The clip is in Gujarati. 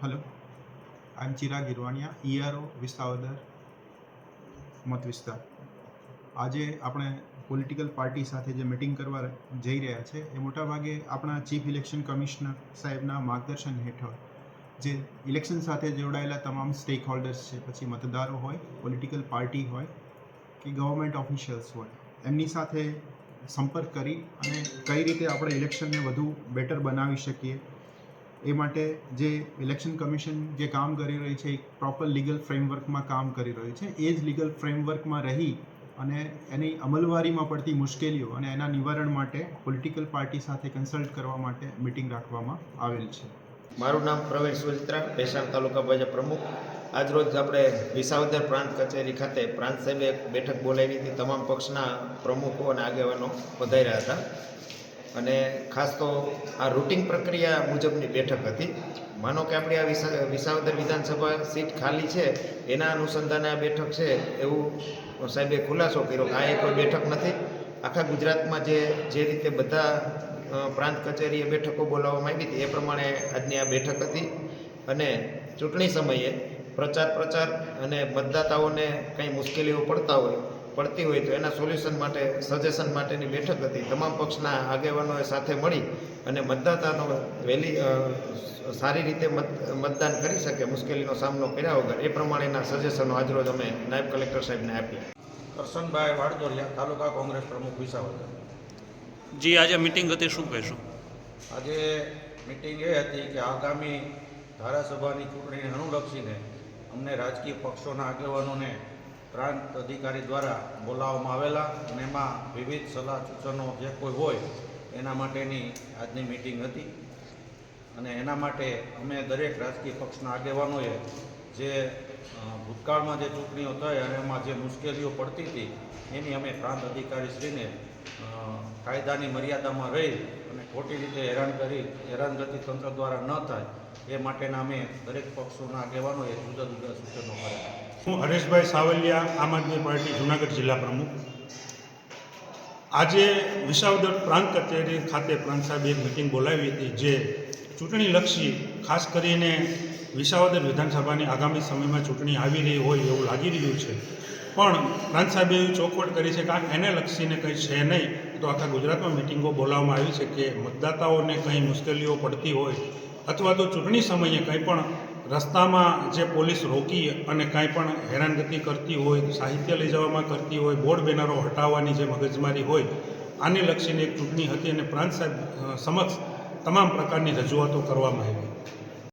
Hello I am Chirag Girvaniya ERO Visavadar, મત વિસ્તાર. આજે આપણે પોલિટિકલ પાર્ટી સાથે જે મિટિંગ કરવા જઈ રહ્યા છે, એ મોટાભાગે આપણા ચીફ ઇલેક્શન કમિશનર સાહેબના માર્ગદર્શન હેઠળ. જે ઇલેક્શન સાથે જોડાયેલા તમામ સ્ટેક હોલ્ડર્સ છે, પછી મતદારો હોય પોલિટિકલ પાર્ટી હોય, કે ગવર્મેન્ટ ઓફિશિયલ્સ હોય, એમની સાથે સંપર્ક કરી અને કઈ રીતે આપણે ઇલેક્શનને વધુ બેટર બનાવી શકીએ એ માટે જે ઇલેક્શન કમિશન જે કામ કરી રહી છે એ પ્રોપર લીગલ ફ્રેમવર્કમાં કામ કરી રહ્યું છે, એ જ લીગલ ફ્રેમવર્કમાં રહી અને એની અમલવારીમાં પડતી મુશ્કેલીઓ અને એના નિવારણ માટે પોલિટિકલ પાર્ટી સાથે કન્સલ્ટ કરવા માટે મિટિંગ રાખવામાં આવેલ છે. મારું નામ પ્રવીણ સુચિત્રા ભેસાણ તાલુકા ભાજપ પ્રમુખ. આજરોજ આપણે વિસાવદર પ્રાંત કચેરી ખાતે પ્રાંત સાહેબે બેઠક બોલાવી હતી. તમામ પક્ષના પ્રમુખો અને આગેવાનો પધાર્યા હતા. અને ખાસ તો આ રૂટિંગ પ્રક્રિયા મુજબની બેઠક હતી. માનો કે આપણી આ વિસા, વિસાવદર વિધાનસભા સીટ ખાલી છે, એના અનુસંધાને આ બેઠક છે એવું સાહેબે ખુલાસો કર્યો કે આ એ કોઈ બેઠક નથી. આખા ગુજરાતમાં જે જે રીતે બધા પ્રાંત કચેરીએ બેઠકો બોલાવવામાં આવી હતી એ પ્રમાણે આજની આ બેઠક હતી. અને ચૂંટણી સમયે પ્રચાર પ્રચાર અને મતદાતાઓને કંઈ મુશ્કેલીઓ પડતા હોય પડતી હોય તો એના સોલ્યુશન માટે સજેશન માટેની બેઠક હતી. તમામ પક્ષના આગેવાનોએ સાથે મળી અને મતદાતાનો વહેલી સારી રીતે મતદાન કરી શકે મુશ્કેલીનો સામનો કર્યા વગર. એ પ્રમાણેના સજેશનો આજરોજ અમે નાયબ કલેક્ટર સાહેબને આપ્યા કરશનભાઈ વાડદોરિયા તાલુકા કોંગ્રેસ પ્રમુખ વિસાવદર. જી આજે મિટિંગ હતી શું કહેશું? આજે મિટિંગ એ હતી કે આગામી ધારાસભાની ચૂંટણીને અનુલક્ષીને અમને રાજકીય પક્ષોના આગેવાનોને પ્રાંત અધિકારી દ્વારા બોલાવવામાં આવેલા અને એમાં વિવિધ સલાહ સૂચનો જે કોઈ હોય, એના માટેની આજની મિટિંગ હતી. અને એના માટે અમે દરેક રાજકીય પક્ષના આગેવાનોએ જે ભૂતકાળમાં જે ચૂંટણીઓ થઈ અને એમાં જે મુશ્કેલીઓ પડતી હતી, એની અમે પ્રાંત અધિકારીશ્રીને કાયદાની મર્યાદામાં રહી અને ખોટી રીતે હેરાન કરી, હેરાનગતિ તંત્ર દ્વારા ન થાય, એ માટેના અમે દરેક પક્ષોના આગેવાનોએ જુદા જુદા સૂચનો કર્યા. હું હરેશભાઈ સાવલિયા, આમ આદમી પાર્ટી જુનાગઢ જિલ્લા પ્રમુખ. આજે વિસાવદર પ્રાંત કચેરી ખાતે પ્રાંત સાહેબે એક મિટિંગ બોલાવી હતી જે ચૂંટણીલક્ષી ખાસ કરીને વિસાવદર વિધાનસભાની આગામી સમયમાં ચૂંટણી આવી રહી હોય એવું લાગી રહ્યું છે. પણ પ્રાંત સાહેબે એવી ચોખવટ કરી છે કે આ એને લક્ષીને કંઈ છે નહીં, તો આખા ગુજરાતમાં મિટિંગો બોલાવવામાં આવી છે કે મતદાતાઓને કંઈ મુશ્કેલીઓ પડતી હોય અથવા તો ચૂંટણી સમયે કંઈ પણ રસ્તામાં જે પોલીસ રોકી અને કાંઈ પણ હેરાનગતિ કરતી હોય, સાહિત્ય લઈ જવામાં કરતી હોય, બોર્ડ બેનરો હટાવવાની જે મગજમારી હોય, આને લક્ષીને એક ચૂંટણી હતી અને પ્રાંત સાહેબ સમક્ષ તમામ પ્રકારની રજૂઆતો કરવામાં આવી.